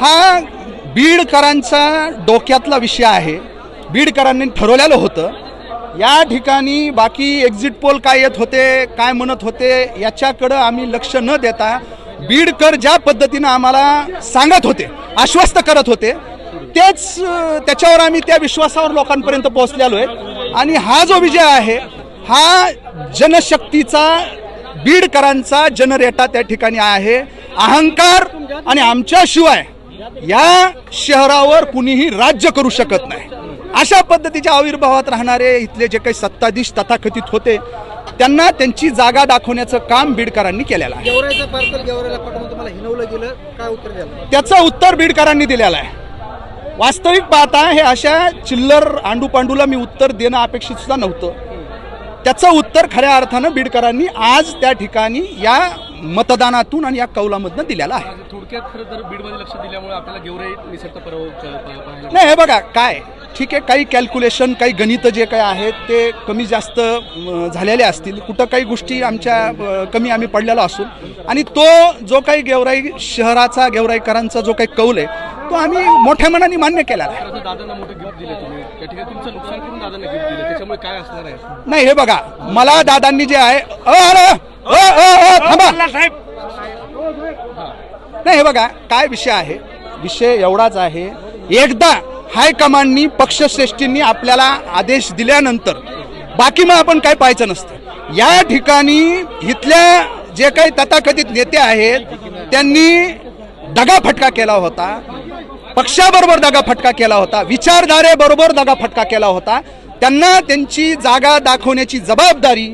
हा बीडकरांचा डोक्यातला विषय आहे. बीडकरांनी ठरवलेलं होतं. या ठिकाणी बाकी एक्झिट पोल काय येत होते काय म्हणत होते याच्याकडं आम्ही लक्ष न देता बीडकर ज्या पद्धतीनं आम्हाला सांगत होते आश्वस्त करत होते तेच त्याच्यावर आम्ही त्या विश्वासावर लोकांपर्यंत पोहोचलेलो आहे. आणि हा जो विजय आहे हा जनशक्तीचा बीडकरांचा जनरेटा त्या ठिकाणी आहे. अहंकार आणि आमच्याशिवाय या शहरावर कुणीही राज्य करू शकत नाही. अशा पद्धतीच्या आविर्भावात राहणारे इथले जे काही सत्ताधीश तथाकथित होते त्यांना त्यांची जागा दाखवण्याचं काम बीडकरांनी केलेलं आहे. त्याचं उत्तर बीडकरांनी दिलेलं आहे. वास्तविक पाहता हे अशा चिल्लर आंडूपांडूला मी उत्तर देणं अपेक्षित सुद्धा नव्हतं. त्याचं उत्तर खऱ्या अर्थानं बीडकरांनी आज त्या ठिकाणी या मतदानातून आणि या कौलामधनं दिलेलं आहे. थोडक्यात खरं तर बीडमध्ये लक्ष दिल्यामुळे आपल्याला गेवराई निसर्ग पर्व पाहायला नाही हे बघा काय? ठीक आहे काही कॅल्क्युलेशन काही गणित जे काही आहेत ते कमी जास्त झालेले असतील. कुठं काही गोष्टी आमच्या कमी आम्ही पडलेलो असू आणि तो जो काही गेवराई शहराचा गेवराईकरांचा जो काही कौल आहे तो आम्ही मोठ्या मनाने मान्य केला आहे. खरं तर दादांना मोठं गिफ्ट दिले तुम्ही. त्या ठिकाणी तुमचं नुकसान करून दादांना गिफ्ट दिलं. त्याच्यामुळे काय असणार आहे? नाही हे बघा मला दादांनी जे आहे नाही हे बघा काय विषय आहे? विषय एवढाच आहे एकदा हायकमांडनी पक्षश्रेष्ठींनी आपल्याला आदेश दिल्यानंतर बाकी मग आपण काय पाहायचं नसतं. या ठिकाणी इथल्या जे काही तथाकथित नेते आहेत त्यांनी दगाफटका केला होता पक्षाबरोबर दगाफटका केला होता विचारधारेबरोबर दगाफटका केला होता त्यांना त्यांची जागा दाखवण्याची जबाबदारी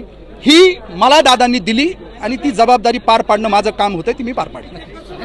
ही मला दादांनी दिली आणि ती जबाबदारी पार पाडणं माझं काम होतं ती मी पार पाडलं